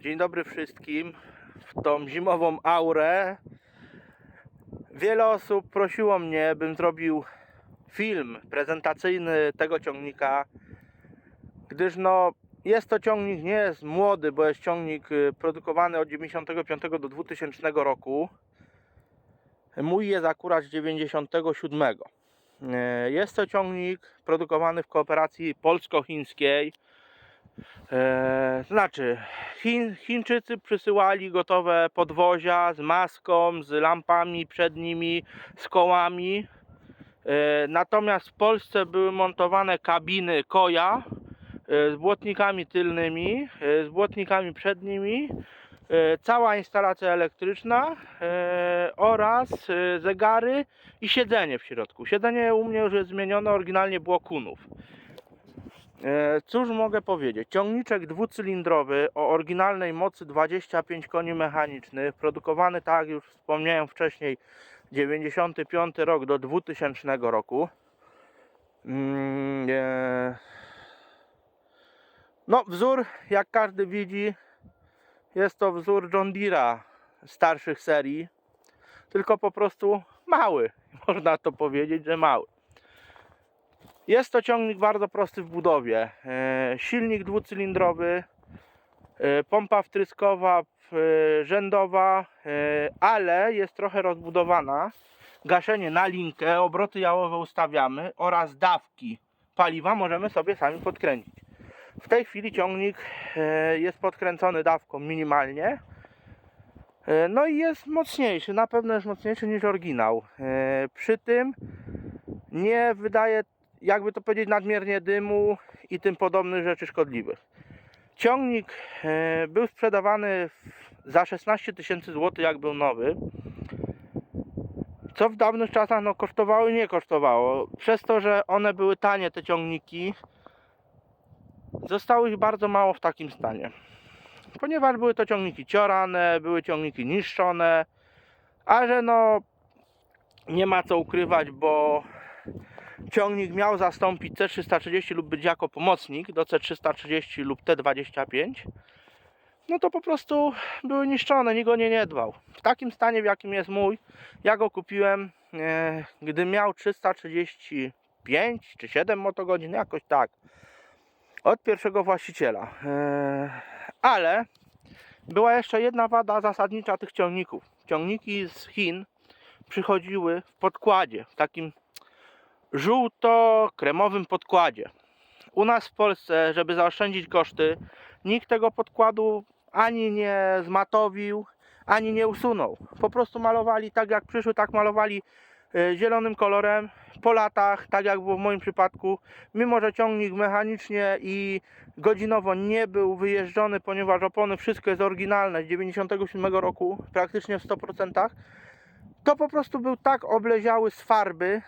Dzień dobry wszystkim. W tą zimową aurę wiele osób prosiło mnie, bym zrobił film prezentacyjny tego ciągnika, gdyż no jest to ciągnik, nie jest młody, bo jest ciągnik y, produkowany od 95 do 2000 roku. Mój jest akurat z 97. E, Jest to ciągnik produkowany w kooperacji polsko-chińskiej. E, znaczy, Chin, Chińczycy przysyłali gotowe podwozia z maską, z lampami przed nimi, z kołami. E, natomiast w Polsce były montowane kabiny koja e, z błotnikami tylnymi, z błotnikami przednimi, cała instalacja elektryczna oraz zegary i siedzenie w środku. Siedzenie u mnie już jest zmienione, oryginalnie było kunów. E, Cóż mogę powiedzieć? Ciągniczek dwucylindrowy o oryginalnej mocy 25 koni mechanicznych, produkowany tak już wspomniałem wcześniej 95 rok do 2000 roku. Mm, e, No wzór jak każdy widzi jest to wzór John Deere'a starszych serii, tylko po prostu mały. Można to powiedzieć, że mały. Jest to ciągnik bardzo prosty w budowie. E, Silnik dwucylindrowy, e, pompa wtryskowa e, rzędowa, ale jest trochę rozbudowana. Gaszenie na linkę, obroty jałowe ustawiamy oraz dawki paliwa możemy sobie sami podkręcić. W tej chwili ciągnik jest podkręcony dawką minimalnie. No i jest mocniejszy, na pewno jest mocniejszy niż oryginał. Przy tym nie wydaje jakby to powiedzieć, nadmiernie dymu i tym podobnych rzeczy szkodliwych. Ciągnik e, był sprzedawany za 16 tysięcy złotych, jak był nowy. Co w dawnych czasach no, kosztowało i nie kosztowało. Przez to, że one były tanie, te ciągniki, zostało ich bardzo mało w takim stanie. Ponieważ były to ciągniki ciorane, były ciągniki niszczone, a że no nie ma co ukrywać, bo ciągnik miał zastąpić C330 lub być jako pomocnik do C330 lub T25, no to po prostu były niszczone, nikt o nie nie dbał. W takim stanie, w jakim jest mój, ja go kupiłem, e, gdy miał 335 czy 7 motogodzin, jakoś tak, od pierwszego właściciela. E, ale była jeszcze jedna wada zasadnicza tych ciągników. Ciągniki z Chin przychodziły w podkładzie, w takim żółto-kremowym podkładzie. U nas w Polsce, żeby zaoszczędzić koszty, nikt tego podkładu ani nie zmatowił, ani nie usunął. Po prostu malowali tak jak przyszły, tak malowali e, zielonym kolorem. Po latach, tak jak było w moim przypadku, mimo że ciągnik mechanicznie i godzinowo nie był wyjeżdżony, ponieważ opony wszystko jest oryginalne z 97 roku, praktycznie w 100%, to po prostu był tak obleziały z farby,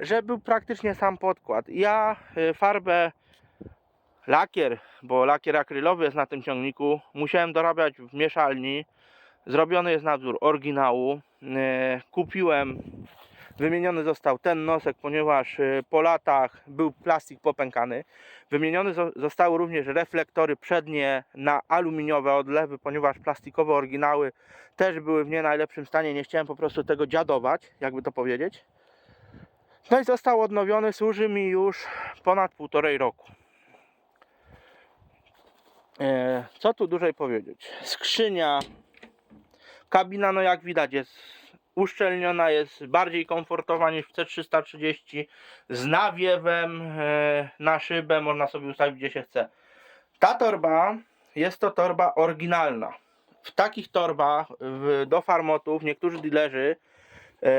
że był praktycznie sam podkład. Ja y, farbę, lakier, bo lakier akrylowy jest na tym ciągniku, musiałem dorabiać w mieszalni. Zrobiony jest na wzór oryginału. Y, Kupiłem, wymieniony został ten nosek, ponieważ y, po latach był plastik popękany. Wymienione zo- zostały również reflektory przednie na aluminiowe odlewy, ponieważ plastikowe oryginały też były w nie najlepszym stanie. Nie chciałem po prostu tego dziadować, jakby to powiedzieć. No i został odnowiony, służy mi już ponad półtorej roku. E, Co tu dłużej powiedzieć? Skrzynia, kabina, no jak widać, jest uszczelniona, jest bardziej komfortowa niż w C330, z nawiewem e, na szybę, można sobie ustawić gdzie się chce. Ta torba jest to torba oryginalna. W takich torbach do farmotów niektórzy dealerzy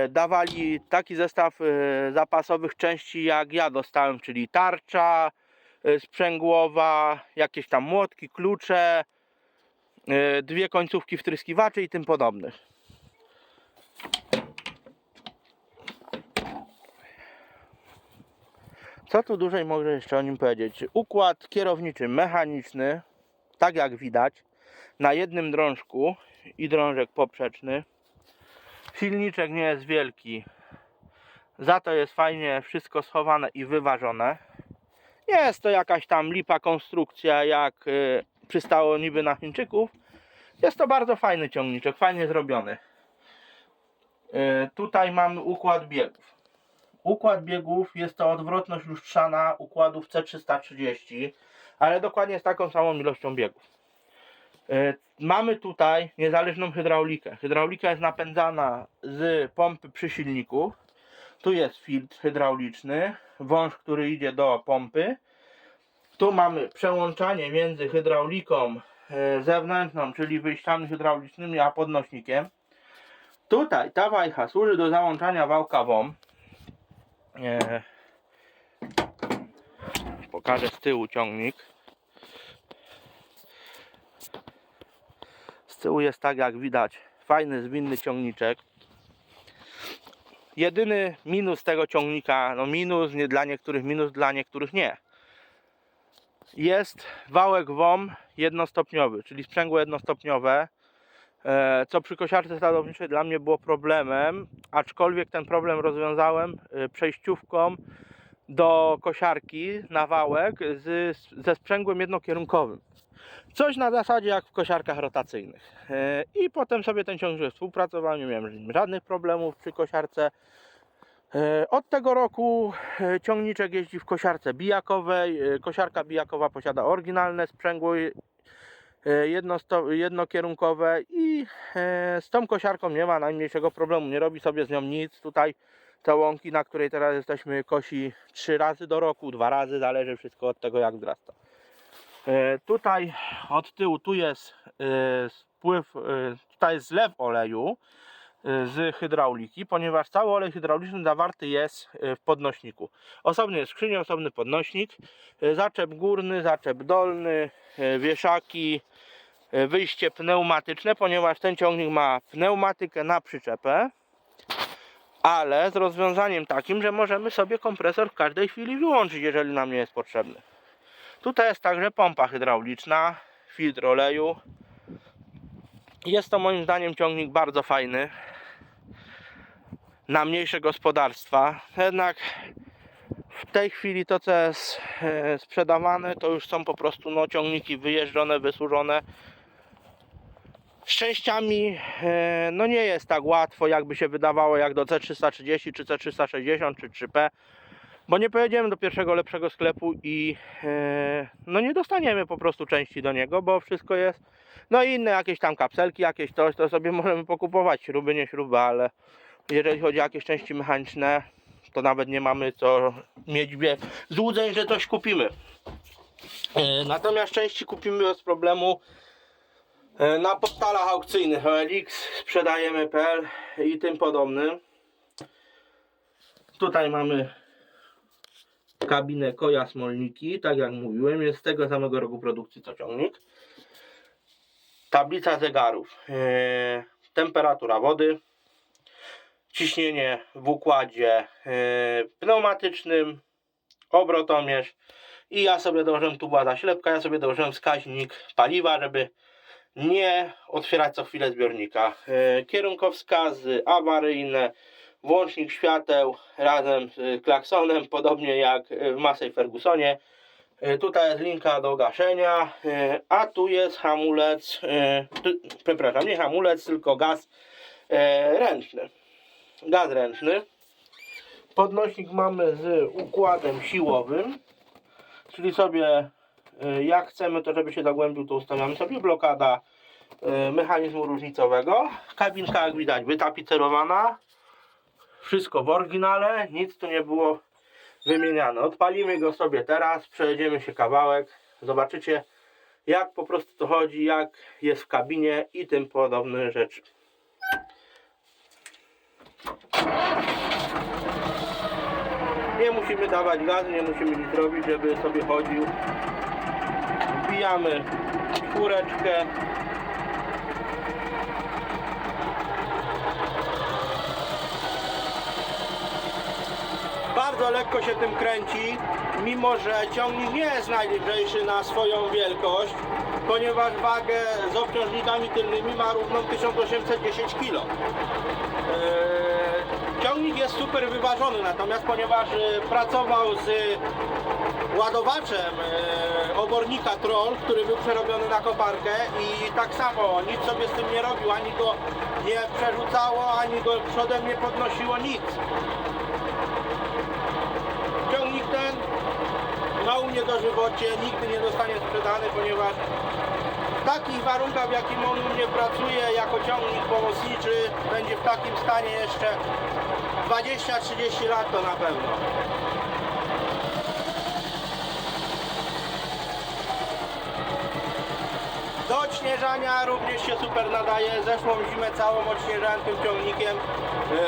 dawali taki zestaw e, zapasowych części jak ja dostałem, czyli tarcza e, sprzęgłowa, jakieś tam młotki, klucze, e, dwie końcówki wtryskiwaczy i tym podobnych. Co tu dłużej mogę jeszcze o nim powiedzieć? Układ kierowniczy mechaniczny, tak jak widać, na jednym drążku i drążek poprzeczny. Silniczek nie jest wielki, za to jest fajnie wszystko schowane i wyważone. Nie jest to jakaś tam lipa konstrukcja jak y, przystało niby na Chińczyków. Jest to bardzo fajny ciągniczek, fajnie zrobiony. E, Tutaj mamy układ biegów. Układ biegów jest to odwrotność lustrzana układów C330, ale dokładnie z taką samą ilością biegów. E, Mamy tutaj niezależną hydraulikę. Hydraulika jest napędzana z pompy przy silniku. Tu jest filtr hydrauliczny, wąż, który idzie do pompy. Tu mamy przełączanie między hydrauliką e, zewnętrzną, czyli wyjściami hydraulicznymi, a podnośnikiem. Tutaj ta wajcha służy do załączania wałka WOM. E, Pokażę z tyłu ciągnik. Tyłu jest tak jak widać fajny, zwinny ciągniczek. Jedyny minus tego ciągnika, no minus nie dla niektórych, minus dla niektórych nie. Jest wałek WOM jednostopniowy, czyli sprzęgło jednostopniowe, e, co przy kosiarce sadowniczej dla mnie było problemem, aczkolwiek ten problem rozwiązałem e, przejściówką do kosiarki na wałek z, ze sprzęgłem jednokierunkowym. Coś na zasadzie jak w kosiarkach rotacyjnych. E, I potem sobie ten ciągnik współpracowałem, nie miałem żadnych problemów przy kosiarce. E, Od tego roku e, ciągniczek jeździ w kosiarce bijakowej. Kosiarka bijakowa posiada oryginalne sprzęgło jednosto- jednokierunkowe i z tą kosiarką nie ma najmniejszego problemu. Nie robi sobie z nią nic. Tutaj te łąki, na której teraz jesteśmy, kosi trzy razy do roku, dwa razy, zależy wszystko od tego jak wzrasta. E, Tutaj od tyłu tu jest e, spływ, e, tutaj jest zlew oleju z hydrauliki, ponieważ cały olej hydrauliczny zawarty jest w podnośniku. Osobny jest skrzynia, osobny podnośnik, zaczep górny, zaczep dolny, wieszaki, wyjście pneumatyczne, ponieważ ten ciągnik ma pneumatykę na przyczepę, ale z rozwiązaniem takim, że możemy sobie kompresor w każdej chwili wyłączyć, jeżeli nam nie jest potrzebny. Tutaj jest także pompa hydrauliczna, filtr oleju. Jest to moim zdaniem ciągnik bardzo fajny na mniejsze gospodarstwa. Jednak w tej chwili to co jest e, sprzedawane to już są po prostu no, ciągniki wyjeżdżone, wysłużone. Z częściami e, no nie jest tak łatwo jakby się wydawało jak do C330 czy C360 czy 3P bo nie pojedziemy do pierwszego lepszego sklepu i e, no nie dostaniemy po prostu części do niego, bo wszystko jest no i inne jakieś tam kapselki, jakieś coś, to sobie możemy pokupować, śruby, nie śruby, ale jeżeli chodzi o jakieś części mechaniczne, to nawet nie mamy co mieć wie, złudzeń, że coś kupimy. E, natomiast części kupimy bez problemu na portalach aukcyjnych OLX, sprzedajemy.pl i tym podobnym. Tutaj mamy kabinę koja smolniki, tak jak mówiłem, jest z tego samego roku produkcji co ciągnik. Tablica zegarów, e, temperatura wody, ciśnienie w układzie e, pneumatycznym, obrotomierz. I ja sobie dołożyłem, tu była zaślepka, ja sobie dołożyłem wskaźnik paliwa, żeby nie otwierać co chwilę zbiornika. E, kierunkowskazy awaryjne, włącznik świateł razem z klaksonem, podobnie jak w Massey Fergusonie. E, Tutaj jest linka do gaszenia, e, a tu jest hamulec, przepraszam, nie hamulec, tylko gaz ręczny. Gaz ręczny. Podnośnik mamy z układem siłowym, czyli sobie jak chcemy to żeby się zagłębił to ustawiamy sobie blokada e, mechanizmu różnicowego. Kabinka jak widać wytapicerowana. Wszystko w oryginale, nic tu nie było wymieniane. Odpalimy go sobie teraz, przejedziemy się kawałek, zobaczycie jak po prostu to chodzi, jak jest w kabinie i tym podobne rzeczy. Nie musimy dawać gazu, nie musimy nic robić, żeby sobie chodził. Wbijamy czwóreczkę. Bardzo lekko się tym kręci, mimo że ciągnik nie jest najlżejszy na swoją wielkość, ponieważ wagę z obciążnikami tylnymi ma równą 1810 kg. Ciągnik jest super wyważony, natomiast ponieważ e, pracował z ładowaczem e, obornika Troll, który był przerobiony na koparkę i tak samo nic sobie z tym nie robił, ani go nie przerzucało, ani go przodem nie podnosiło, nic. Ciągnik ten ma u mnie dożywocie, nigdy nie zostanie sprzedany, ponieważ w takich warunkach, w jakim on u mnie pracuje jako ciągnik pomocniczy, będzie w takim stanie jeszcze 20-30 lat to na pewno. Do odśnieżania również się super nadaje. Zeszłą zimę całą odśnieżałem tym ciągnikiem.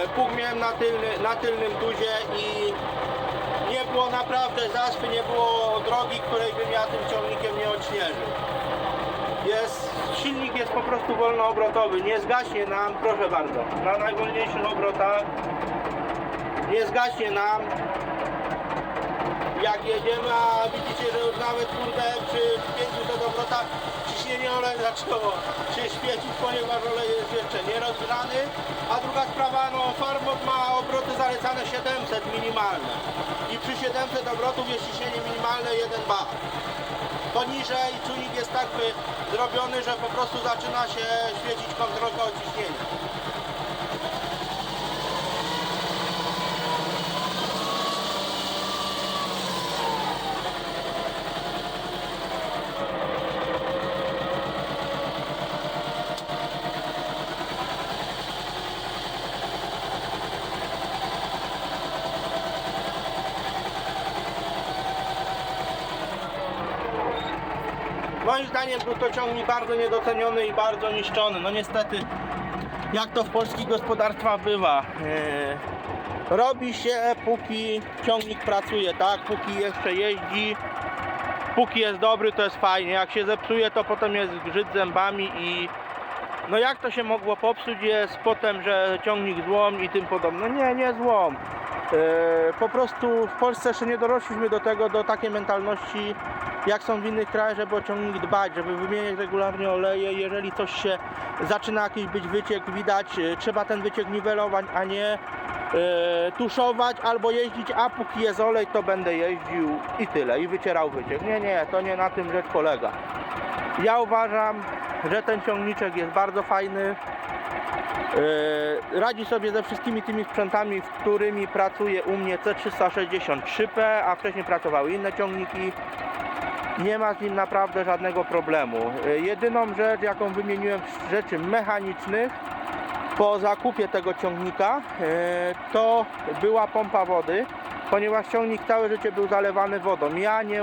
E, Pług miałem na, tylny, na tylnym tuzie i nie było naprawdę zaspy, nie było drogi, której bym ja tym ciągnikiem nie odśnieżył. Jest, silnik jest po prostu wolnoobrotowy, nie zgaśnie nam, proszę bardzo, na najwolniejszych obrotach. Nie zgaśnie nam. Jak jedziemy, a widzicie, że już nawet kurde przy 500 obrotach ciśnienie oleju zaczęło się świecić, ponieważ olej jest jeszcze nierozgrzany, a druga sprawa, no Farmok ma obroty zalecane 700 minimalne. I przy 700 obrotów jest ciśnienie minimalne 1 bar. Poniżej czujnik jest tak zrobiony, że po prostu zaczyna się świecić kontrolka ciśnienia. Moim zdaniem był to ciągnik bardzo niedoceniony i bardzo niszczony. No niestety, jak to w polskich gospodarstwach bywa. e, robi się póki ciągnik pracuje, tak? Póki jeszcze jeździ, póki jest dobry, to jest fajnie. Jak się zepsuje, to potem jest grzyt zębami i no jak to się mogło popsuć jest potem, że ciągnik złom i tym podobne. Nie, nie złom. E, Po prostu w Polsce jeszcze nie dorośliśmy do tego, do takiej mentalności, jak są w innych krajach, żeby o ciągnik dbać, żeby wymieniać regularnie oleje. Jeżeli coś się zaczyna jakiś być wyciek, widać, e, trzeba ten wyciek niwelować, a nie e, tuszować albo jeździć, a póki jest olej, to będę jeździł i tyle, i wycierał wyciek. Nie, nie, to nie na tym rzecz polega. Ja uważam, że ten ciągniczek jest bardzo fajny. Yy, radzi sobie ze wszystkimi tymi sprzętami, w którymi pracuje u mnie C363P, a wcześniej pracowały inne ciągniki. Nie ma z nim naprawdę żadnego problemu. Yy, Jedyną rzecz, jaką wymieniłem z rzeczy mechanicznych po zakupie tego ciągnika, yy, to była pompa wody, ponieważ ciągnik całe życie był zalewany wodą. Ja nie,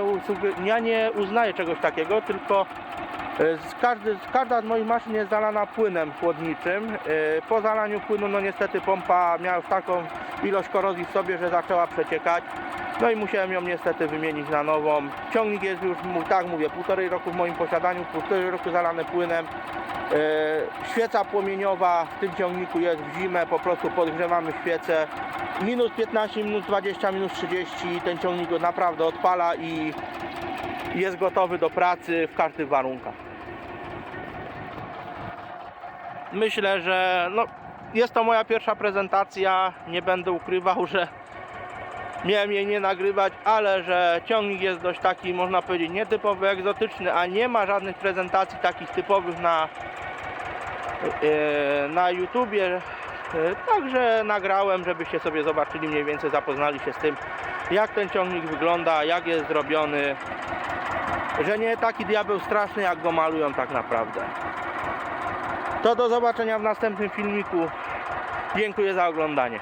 ja nie uznaję czegoś takiego, tylko E, każdy, każda z moich maszyn jest zalana płynem chłodniczym. E, Po zalaniu płynu, no niestety pompa miała już taką ilość korozji w sobie, że zaczęła przeciekać. No i musiałem ją niestety wymienić na nową. Ciągnik jest już, tak mówię, półtorej roku w moim posiadaniu, półtorej roku zalany płynem. E, Świeca płomieniowa w tym ciągniku jest w zimę, po prostu podgrzewamy świecę. Minus 15, minus 20, minus 30 ten ciągnik go naprawdę odpala i jest gotowy do pracy w każdych warunkach. Myślę, że no, jest to moja pierwsza prezentacja. Nie będę ukrywał, że miałem jej nie nagrywać, ale że ciągnik jest dość taki, można powiedzieć, nietypowy, egzotyczny, a nie ma żadnych prezentacji takich typowych na, e, na YouTubie. E, Także nagrałem, żebyście sobie zobaczyli mniej więcej, zapoznali się z tym, jak ten ciągnik wygląda, jak jest zrobiony że nie taki diabeł straszny, jak go malują tak naprawdę. To do zobaczenia w następnym filmiku. Dziękuję za oglądanie.